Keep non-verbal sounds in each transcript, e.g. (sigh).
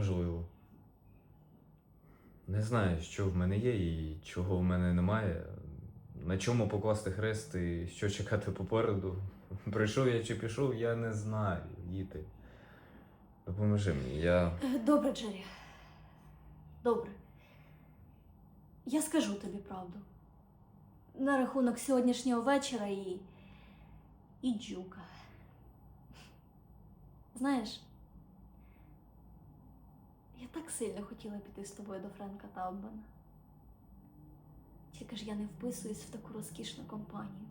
Можливо. Не знаю, що в мене є і чого в мене немає. На чому покласти хрест і що чекати попереду. (laughs) Прийшов я чи пішов, я не знаю. Діти. Допоможи мені. Я. Е, Добре, Джері. Добре. Я скажу тобі правду. На рахунок сьогоднішнього вечора і. і джука. Знаєш, так сильно хотіла піти з тобою до Френка Таубмана. Тільки ж я не вписуюсь в таку розкішну компанію.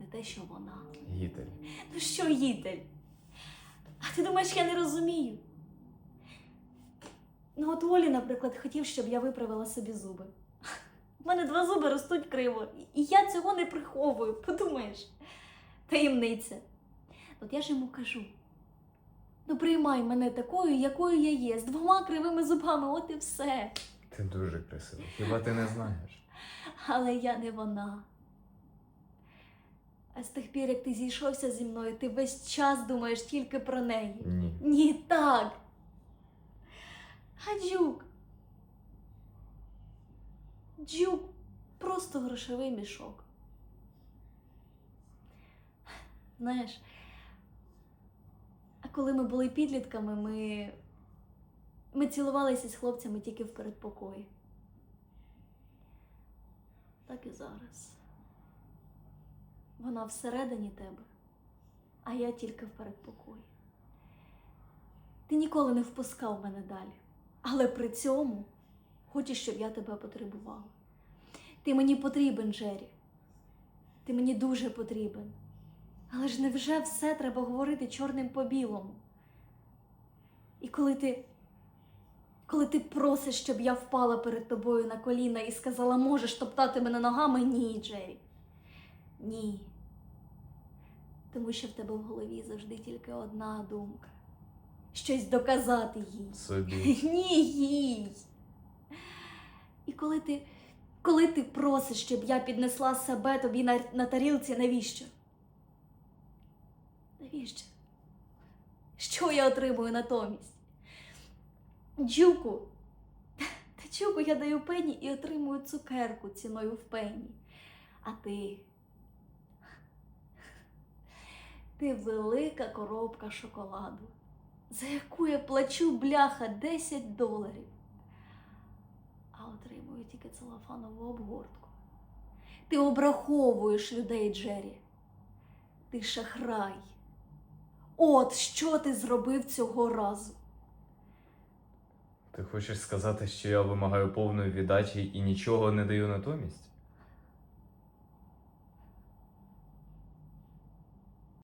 Не те, що вона. Гітель. Ну що, їдель? А ти думаєш, я не розумію? Ну, от Олі, наприклад, хотів, щоб я виправила собі зуби. У мене два зуби ростуть криво, і я цього не приховую, подумаєш. Таємниця. От я ж йому кажу: ну приймай мене такою, якою я є, з двома кривими зубами, от і все. Ти дуже красива. Хіба ти не знаєш? Але я не вона. А з тих пір, як ти зійшовся зі мною, ти весь час думаєш тільки про неї. Ні. Ні, так. А Джук. Джук просто грошовий мішок. Знаєш, коли ми були підлітками, ми, ми цілувалися з хлопцями тільки в передпокої. Так і зараз. Вона всередині тебе, а я тільки в передпокої. Ти ніколи не впускав мене далі. Але при цьому хочеш, щоб я тебе потребувала. Ти мені потрібен, Джері. Ти мені дуже потрібен. Але ж невже все треба говорити чорним по білому? І коли ти. Коли ти просиш, щоб я впала перед тобою на коліна і сказала, можеш топтати мене ногами, ні, Джері. Ні. Тому що в тебе в голові завжди тільки одна думка щось доказати їй. Собі. (laughs) Ні, їй. І коли ти, коли ти просиш, щоб я піднесла себе тобі на, на тарілці, навіщо? Навіщо? Що я отримую натомість? Джуку. Та джуку я даю пені і отримую цукерку ціною в пені. А ти. Ти велика коробка шоколаду за яку я плачу бляха 10 доларів, а отримую тільки целофанову обгортку. Ти обраховуєш людей, Джері. Ти шахрай. От що ти зробив цього разу. Ти хочеш сказати, що я вимагаю повної віддачі і нічого не даю натомість?